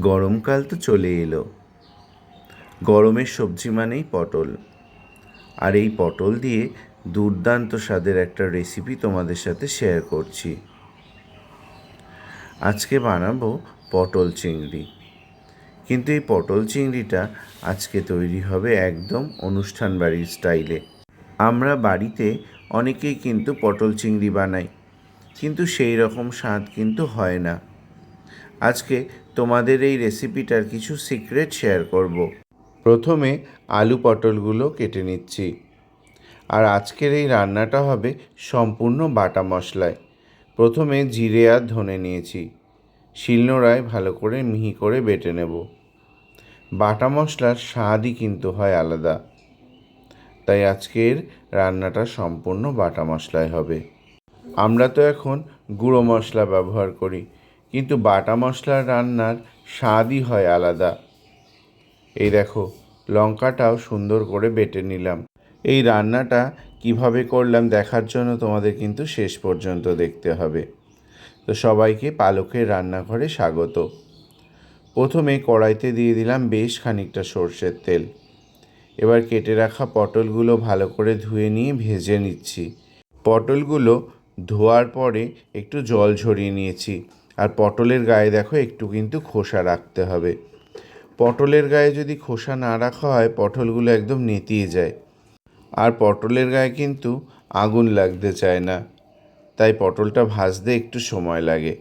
গরমকাল তো চলে এলো। গরমের সবজি মানেই পটল। আর এই পটল দিয়ে দুর্দান্ত স্বাদের একটা রেসিপি তোমাদের সাথে শেয়ার করছি। আজকে বানাবো পটল চিংড়ি। কিন্তু এই পটল চিংড়িটা আজকে তৈরি হবে একদম অনুষ্ঠান বাড়ির স্টাইলে আমরা বাড়িতে অনেকেই কিন্তু পটল চিংড়ি বানাই, কিন্তু সেই রকম স্বাদ কিন্তু হয় না। আজকে তোমাদের এই রেসিপিটার কিছু সিক্রেট শেয়ার করব। প্রথমে আলু পটলগুলো কেটে নিচ্ছি। আর আজকের এই রান্নাটা হবে সম্পূর্ণ বাটা মশলায়। প্রথমে জিরে আর ধনে নিয়েছি। শিলনোড়ায় ভালো করে মিহি করে বেটে নেব। বাটা মশলার স্বাদই কিন্তু হয় আলাদা। তাই আজকের রান্নাটা সম্পূর্ণ বাটা মশলায় হবে। আমরা তো এখন গুঁড়ো মশলা ব্যবহার করি। কিন্তু বাটা মশলার রান্নার স্বাদই হয় আলাদা। এই দেখো, লঙ্কাটাও সুন্দর করে বেটে নিলাম। এই রান্নাটা কীভাবে করলাম দেখার জন্য তোমাদের কিন্তু শেষ পর্যন্ত দেখতে হবে। তো সবাইকে পালকের রান্নাঘরে স্বাগত। প্রথমে কড়াইতে দিয়ে দিলাম বেশ খানিকটা সর্ষের তেল। এবার কেটে রাখা পটলগুলো ভালো করে ধুয়ে নিয়ে ভেজে নিচ্ছি। পটলগুলো ধোয়ার পরে একটু জল ঝরিয়ে নিয়েছি। আর পটলের গায়ে দেখো একটু কিন্তু খোসা রাখতে হবে। পটলের গায়ে যদি খোসা না রাখা হয়, পটলগুলো একদম নেতিয়ে যায়। আর পটলের গায়ে কিন্তু আগুন লাগতে চায় না। তাই পটলটা ভাজতে একটু সময় লাগে।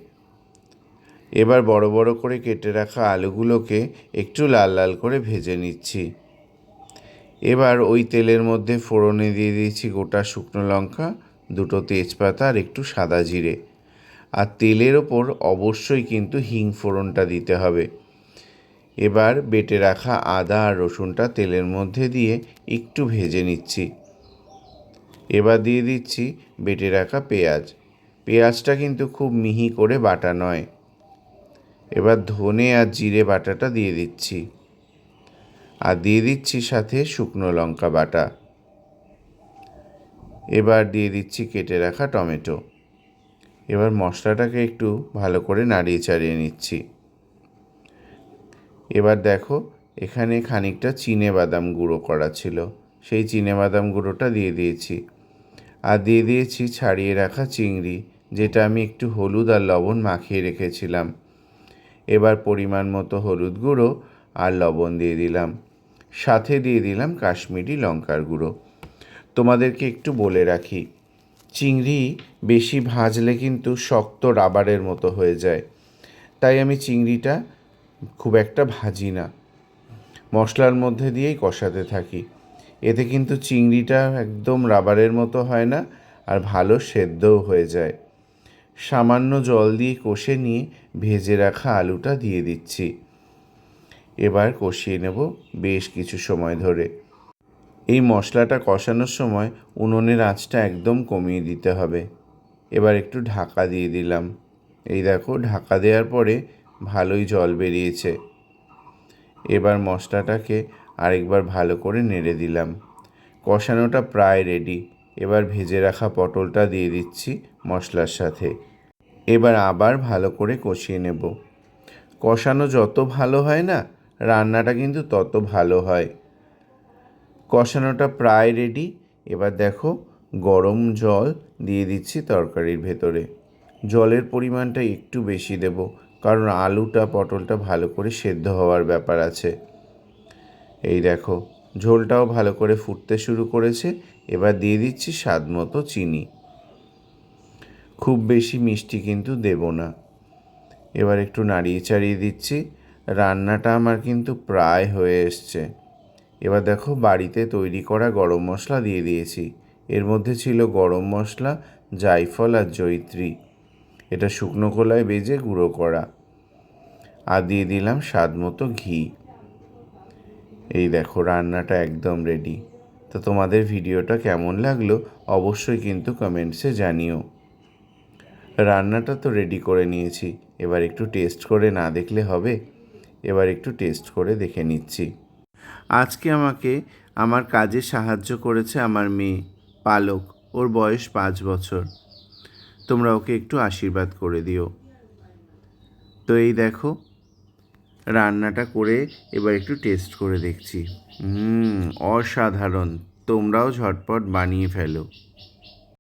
এবার বড় বড় করে কেটে রাখা আলুগুলোকে একটু লাল লাল করে ভেজে নিচ্ছি। এবার ওই তেলের মধ্যে ফোড়নে দিয়ে দিয়েছি গোটা শুকনো লঙ্কা, দুটো তেজপাতা আর একটু সাদা জিরে। আর তেলের ওপর অবশ্যই কিন্তু হিং ফোড়নটা দিতে হবে। এবার বেটে রাখা আদা আর রসুনটা তেলের মধ্যে দিয়ে একটু ভেজে নিচ্ছি। এবার দিয়ে দিচ্ছি বেটে রাখা পেঁয়াজ। পেঁয়াজটা কিন্তু খুব মিহি করে বাটা নয়। এবার ধনে আর জিরে বাটাটা দিয়ে দিচ্ছি। আর দিয়ে দিচ্ছি সাথে শুকনো লঙ্কা বাটা। এবার দিয়ে দিচ্ছি কেটে রাখা টমেটো। এবার মশলাটাকে একটু ভালো করে নাড়িয়ে চাড়িয়ে নিচ্ছি। এবার দেখো, এখানে খানিকটা চিনে বাদাম গুঁড়ো করা ছিল। সেই চিনে বাদাম গুঁড়োটা দিয়ে দিয়েছি। আর দিয়ে দিয়েছি ছাড়িয়ে রাখা চিংড়ি, যেটা আমি একটু হলুদ আর লবণ মাখিয়ে রেখেছিলাম। এবার পরিমাণ মতো হলুদ গুঁড়ো আর লবণ দিয়ে দিলাম। সাথে দিয়ে দিলাম কাশ্মীরি লঙ্কার গুঁড়ো। তোমাদেরকে একটু বলে রাখি চিংড়ি বেশি ভাজলে কিন্তু শক্ত রাবারের মতো হয়ে যায়। তাই আমি চিংড়িটা খুব একটা ভাজি না। মশলার মধ্যে দিয়েই কষাতে থাকি। এতে কিন্তু চিংড়িটা একদম রাবারের মতো হয় না আর ভালো সেদ্ধও হয়ে যায়। সামান্য জল দিয়ে কষে নিয়ে ভেজে রাখা আলুটা দিয়ে দিচ্ছি। এবার কষিয়ে নেব বেশ কিছু সময় ধরে। এই মশলাটা কষানোর সময় উনুনের আঁচটা একদম কমিয়ে দিতে হবে। এবার একটু ঢাকা দিয়ে দিলাম। এই দেখো, ঢাকা দেওয়ার পরে ভালোই জল বেরিয়েছে। এবার মশলাটাকে আরেকবার ভালো করে নেড়ে দিলাম। কষানোটা প্রায় রেডি এবার ভেজে রাখা পটলটা দিয়ে দিচ্ছি মশলার সাথে। এবার আবার ভালো করে কষিয়ে নেব। কষানো যত ভালো হয় না, রান্নাটা কিন্তু তত ভালো হয়। কষানোটা প্রায় রেডি এবার দেখো গরম জল দিয়ে দিচ্ছি তরকারির ভেতরে। জলের পরিমাণটা একটু বেশি দেব, কারণ আলুটা, পটলটা ভালো করে সেদ্ধ হওয়ার ব্যাপার আছে। এই দেখো, ঝোলটাও ভালো করে ফুটতে শুরু করেছে। এবার দিয়ে দিচ্ছি স্বাদ মতো চিনি। খুব বেশি মিষ্টি কিন্তু দেব না। এবার একটু নাড়িয়ে চাড়িয়ে দিচ্ছি। রান্নাটা আমার কিন্তু প্রায় হয়ে এসছে। এবার দেখো বাড়িতে তৈরি করা গরম মশলা দিয়ে দিয়েছি। এর মধ্যে ছিল গরম মশলা, জায়ফল আর জৈত্রী এটা শুকনো কলায় বেজে গুঁড়ো করা। আর দিয়ে দিলাম স্বাদ মতো ঘি। এই দেখো রান্নাটা একদম রেডি তো তোমাদের ভিডিওটা কেমন লাগল অবশ্যই কিন্তু কমেন্টসে জানিও। রান্নাটা তো রেডি করে নিয়েছি। এবার একটু টেস্ট করে না দেখলে হবে। এবার একটু টেস্ট করে দেখে নিচ্ছি। আজকে আমাকে আমার কাজে সাহায্য করেছে আমার মেয়ে, পালক। ওর বয়স পাঁচ বছর। তোমরা ওকে একটু আশীর্বাদ করে দিও। তো এই দেখো, রান্নাটা করে এবার একটু টেস্ট করে দেখছি। হুম, অসাধারণ। তোমরাও ঝটপট বানিয়ে ফেলো।